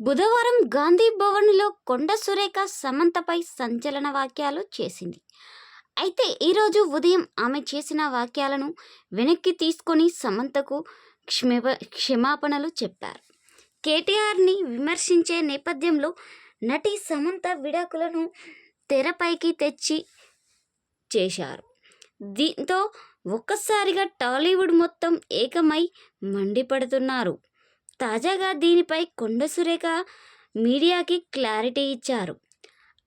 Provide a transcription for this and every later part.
బుధవారం గాంధీ భవన్లో కొండ సురేఖ సమంతపై సంచలన వాక్యాలు చేసింది. అయితే ఈరోజు ఉదయం ఆమె చేసిన వాక్యాలను వెనక్కి తీసుకొని సమంతకు క్షమ క్షమాపణలు చెప్పారు. కేటీఆర్ని విమర్శించే నేపథ్యంలో నటి సమంత విడాకులను తెరపైకి తెచ్చి చేశారు. దీంతో ఒక్కసారిగా టాలీవుడ్ మొత్తం ఏకమై మండిపడుతున్నారు. తాజాగా దీనిపై కొండ సురేఖ మీడియాకి క్లారిటీ ఇచ్చారు.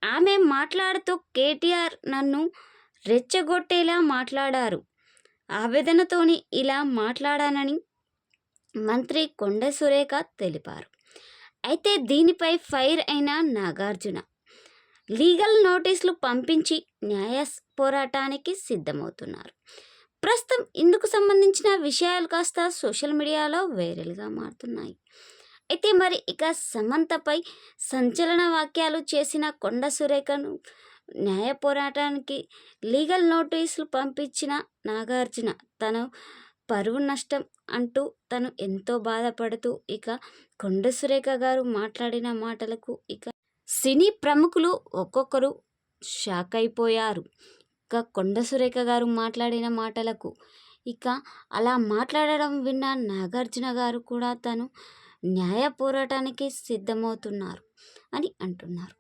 ఆమె మాట్లాడుతూ కేటీఆర్ నన్ను రెచ్చగొట్టేలా మాట్లాడారు. ఆవేదనతోని ఇలా మాట్లాడానని మంత్రి కొండ సురేఖ తెలిపారు. అయితే దీనిపై ఫైర్ అయిన నాగార్జున లీగల్ నోటీసులు పంపించి న్యాయ పోరాటానికి సిద్ధమవుతున్నారు. ప్రస్తుతం ఇందుకు సంబంధించిన విషయాలు కాస్త సోషల్ మీడియాలో వైరల్గా మారుతున్నాయి. అయితే మరి ఇక సమంతపై సంచలన వాక్యాలు చేసిన కొండ సురేఖను న్యాయ పోరాటానికి లీగల్ నోటీసులు పంపించిన నాగార్జున తను పరువు నష్టం అంటూ తను ఎంతో బాధపడుతూ ఇక కొండ సురేఖ గారు మాట్లాడిన మాటలకు ఇక సినీ ప్రముఖులు ఒక్కొక్కరు షాక్ అయిపోయారు. ఇక కొండ సురేఖ గారు మాట్లాడిన మాటలకు. ఇక అలా మాట్లాడడం విన్న నాగార్జున గారు కూడా తను న్యాయ పోరాటానికి సిద్ధమవుతున్నారు అని అంటున్నారు.